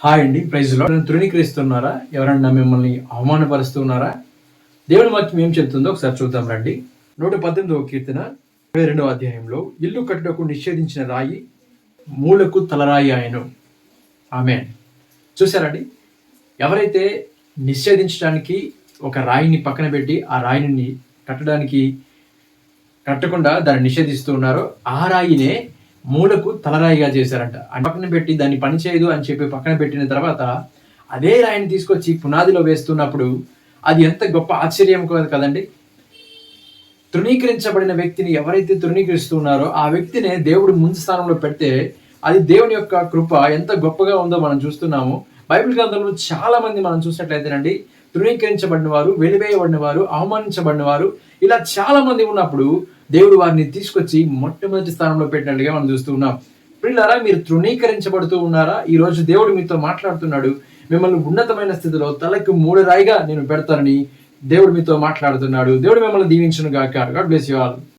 Hi అండి ప్రైజ్లో తృణీకరిస్తున్నారా? ఎవరన్నా మిమ్మల్ని అవమానపరుస్తున్నారా దేవుని వాక్యం ఏం చెప్తుందో ఒకసారి చూద్దాం రండి. నూట పద్దెనిమిదవ కీర్తన ఇరవై రెండవ అధ్యాయంలో ఇల్లు కట్టుటకు నిషేధించిన రాయి మూలకు తలరాయి ఆయను ఆమె చూసారండి ఎవరైతే నిషేధించడానికి ఒక రాయిని పక్కన పెట్టి ఆ రాయిని కట్టడానికి కట్టకుండా దాన్ని నిషేధిస్తూ ఉన్నారో ఆ రాయినే మూలకు తలరాయిగా చేశారంట. పక్కన పెట్టి దాన్ని పనిచేయదు అని చెప్పి పక్కన పెట్టిన తర్వాత అదే రాయిని తీసుకొచ్చి పునాదిలో వేస్తున్నప్పుడు అది ఎంత గొప్ప ఆశ్చర్యం కదండి? తృణీకరించబడిన వ్యక్తిని ఎవరైతే తృణీకరిస్తున్నారో ఆ వ్యక్తినే దేవుడు ముందు స్థానంలో పెడితే అది దేవుని యొక్క కృప ఎంత గొప్పగా ఉందో మనం చూస్తున్నాము. బైబిల్ గ్రంథంలో చాలా మంది మనం చూసినట్లయితేనండి తృణీకరించబడిన వారు వెలివేయబడిన వారు అవమానించబడిన వారు ఇలా చాలా మంది ఉన్నప్పుడు దేవుడు వారిని తీసుకొచ్చి మొట్టమొదటి స్థానంలో పెట్టినట్టుగా మనం చూస్తూ ఉన్నాం. పిల్లరా మీరు తృణీకరించబడుతూ ఉన్నారా? ఈ రోజు దేవుడు మీతో మాట్లాడుతున్నాడు. మిమ్మల్ని ఉన్నతమైన స్థితిలో తలకు మూడు రాయిగా నేను పెడతానని దేవుడు మీతో మాట్లాడుతున్నాడు. దేవుడు మిమ్మల్ని దీవించను గాక గాడ్ బ్లెస్ యు ఆల్